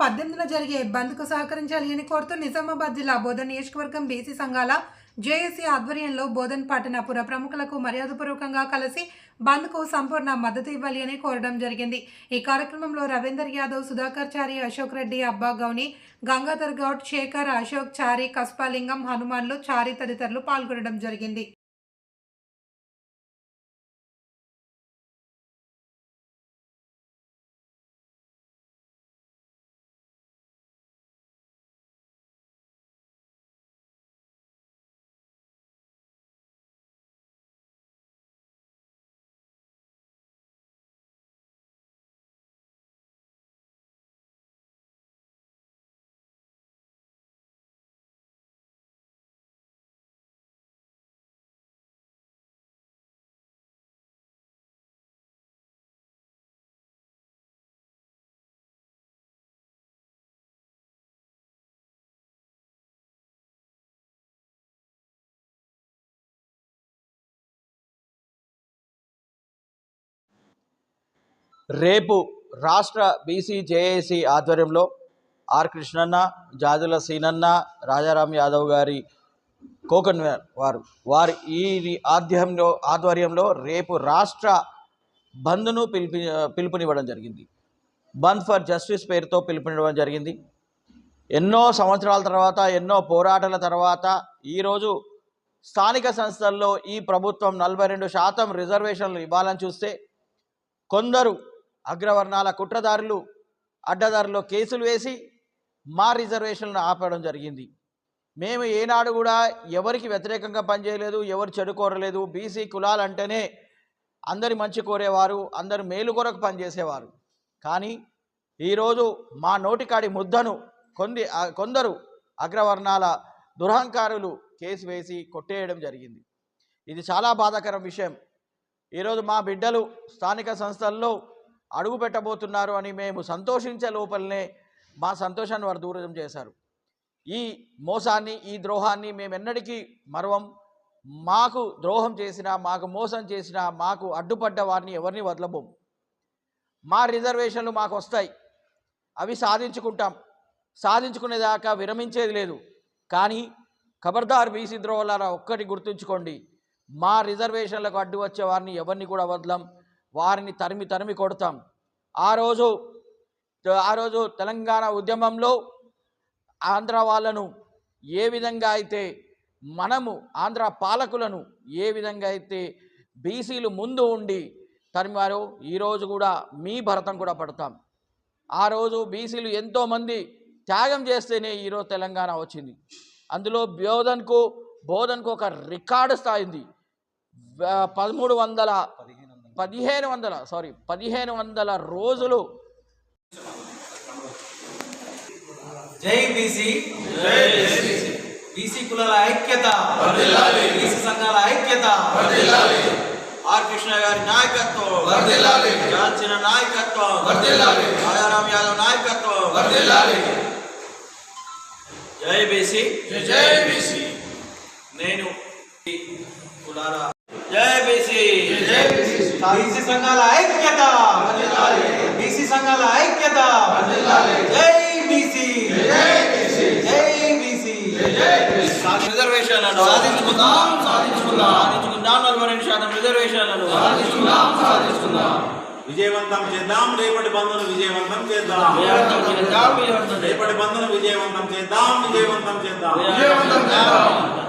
పద్దెనిమిదిన జరిగే బంద్కు సహకరించాలి అని కోరుతూ నిజామాబాద్ జిల్లా బోధన్ నియోజకవర్గం బీసీ సంఘాల జేఏసీ ఆధ్వర్యంలో బోధన్ పట్టణ పుర ప్రముఖులకు మర్యాదపూర్వకంగా కలిసి బంద్కు సంపూర్ణ మద్దతు ఇవ్వాలి అని కోరడం జరిగింది. ఈ కార్యక్రమంలో రవీందర్ యాదవ్ సుధాకర్ చారి అశోక్ రెడ్డి అబ్బా గౌని గంగాధర్ గౌడ్ శేఖర్ అశోక్ చారి కస్పాలింగం హనుమాన్లు చారి తదితరులు పాల్గొనడం జరిగింది. రేపు రాష్ట్ర బీసీ జేఏసీ ఆధ్వర్యంలో ఆర్ కృష్ణన్న జాదుల సీనన్న రాజారాం యాదవ్ గారి కోకన్వీనర్ వారు వారి ఈ ఆధ్వర్యంలో ఆధ్వర్యంలో రేపు రాష్ట్ర బంద్ను పిలిపి పిలుపునివ్వడం జరిగింది. బంద్ ఫర్ జస్టిస్ పేరుతో పిలుపునివ్వడం జరిగింది. ఎన్నో సంవత్సరాల తర్వాత ఎన్నో పోరాటాల తర్వాత ఈరోజు స్థానిక సంస్థల్లో ఈ ప్రభుత్వం నలభై రెండు శాతం రిజర్వేషన్లు ఇవ్వాలని చూస్తే కొందరు అగ్రవర్ణాల కుట్రదారులు అడ్డదారులు కేసులు వేసి మా రిజర్వేషన్లను ఆపడం జరిగింది. మేము ఏనాడు కూడా ఎవరికి వ్యతిరేకంగా పనిచేయలేదు ఎవరు చెడు కోరలేదు బీసీ కులాలంటేనే అందరి మంచి కోరేవారు అందరి మేలు కొరకు పనిచేసేవారు. కానీ ఈరోజు మా నోటికాడి ముద్దను కొంది కొందరు అగ్రవర్ణాల దురహంకారులు కేసు వేసి కొట్టేయడం జరిగింది. ఇది చాలా బాధాకరం విషయం. ఈరోజు మా బిడ్డలు స్థానిక సంస్థల్లో అడుగు పెట్టబోతున్నారు అని మేము సంతోషించే లోపలనే మా సంతోషాన్ని వారు దూరం చేశారు. ఈ మోసాన్ని ఈ ద్రోహాన్ని మేము ఎన్నటికీ మరవం మాకు ద్రోహం చేసినా మాకు మోసం చేసినా మాకు అడ్డుపడ్డ వారిని ఎవరిని వదలబోం. మా రిజర్వేషన్లు మాకు వస్తాయి. అవి సాధించుకుంటాం. సాధించుకునేదాకా విరమించేది లేదు. కానీ ఖబర్దార్ బీసీ ద్రోహలారా ఒక్కటి గుర్తుంచుకోండి. మా రిజర్వేషన్లకు అడ్డు వచ్చే వారిని ఎవరిని కూడా వదలం వారిని తరిమి తరిమి కొడతాం. ఆ రోజు ఆ రోజు తెలంగాణ ఉద్యమంలో ఆంధ్ర వాళ్ళను ఏ విధంగా అయితే మనము ఆంధ్ర పాలకులను ఏ విధంగా అయితే బీసీలు ముందు ఉండి తరిమారో ఈరోజు కూడా మీ భరతం కూడా పడతాం. ఆ రోజు బీసీలు ఎంతోమంది త్యాగం చేస్తేనే ఈరోజు తెలంగాణ వచ్చింది. అందులో బోధన్కు బోధన్కు ఒక రికార్డు స్థాయింది. పదమూడు వందల పదిహేను వందల సారీ పదిహేను వందల రోజులు జై బీసీ. బీసీ కులాల ఐక్యత. బీసీ సంఘాల ఐక్యత. ఆర్ కృష్ణ గారి నాయకత్వం. జాల్చిన నాయకత్వం. రాజారాం యాదవ్ నాయకత్వం. జై బీసీ. జై బీసీ. నేను కులాల బీసీ సంఘాల ఐక్యత. బీసీ సంఘాల ఐక్యత. జై బీసీ. జై బీసీ. రిజర్వేషన్లను సాధించుకుందాం సాధించుకుందాం. సాధించుకుందాం నలభై రెండు శాతం రిజర్వేషన్లను. సాధించుకుందాం సాధించుకుందాం. విజయవంతం చేద్దాం రేపటి బంధును విజయవంతం చేద్దాం. రేపటి బంధును విజయవంతం చేద్దాం విజయవంతం చేద్దాం. విజయవంతం చేద్దాం.